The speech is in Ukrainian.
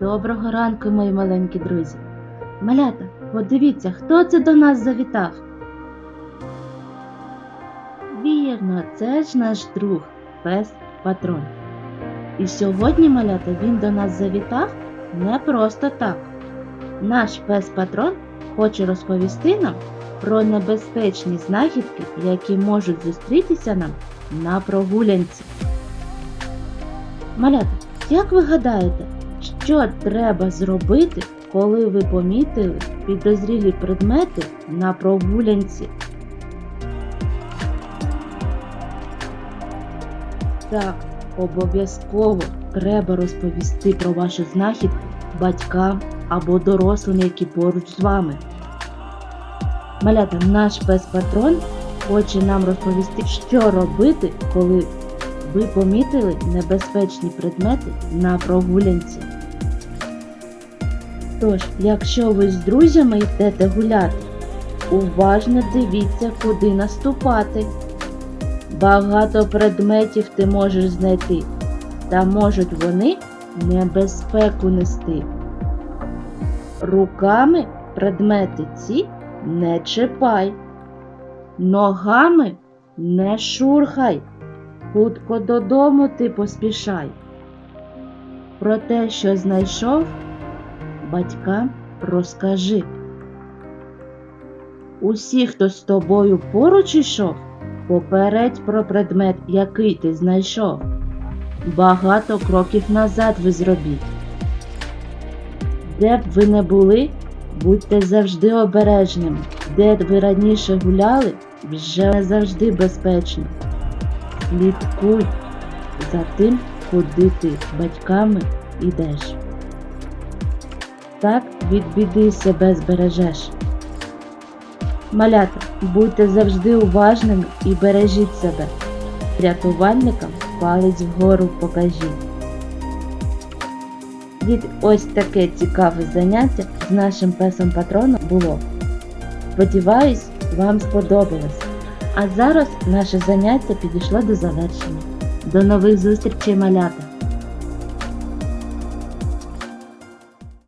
Доброго ранку, мої маленькі друзі. Малята, подивіться, хто це до нас завітав. Вірно, це ж наш друг, пес патрон. І сьогодні, малята, він до нас завітав не просто так. Наш пес патрон хоче розповісти нам про небезпечні знахідки, які можуть зустрітися нам на прогулянці. Малята, як ви гадаєте, що треба зробити, коли ви помітили підозрілі предмети на прогулянці? Так, обов'язково треба розповісти про вашу знахідку батькам або дорослим, які поруч з вами. Малята, наш пес-патрон хоче нам розповісти, що робити, коли ви помітили небезпечні предмети на прогулянці. Тож, якщо ви з друзями йдете гуляти, уважно дивіться, куди наступати. Багато предметів ти можеш знайти, та можуть вони небезпеку нести. Руками предмети ці не чіпай, ногами не шурхай, хутко додому ти поспішай. Про те, що знайшов, батькам розкажи. Усі, хто з тобою поруч ішов, попередь про предмет, який ти знайшов. Багато кроків назад ви зробіть. Де б ви не були, будьте завжди обережними. Де б ви раніше гуляли, вже не завжди безпечно. Слідкуй за тим, куди ти батьками йдеш. Так від біди себе збережеш. Малята, будьте завжди уважними і бережіть себе. Рятувальникам палець вгору покажіть. Діти, ось таке цікаве заняття з нашим песом патроном було. Сподіваюсь, вам сподобалось. А зараз наше заняття підійшло до завершення. До нових зустрічей, малята!